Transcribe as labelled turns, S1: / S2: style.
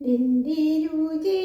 S1: നിന്തിരുചേ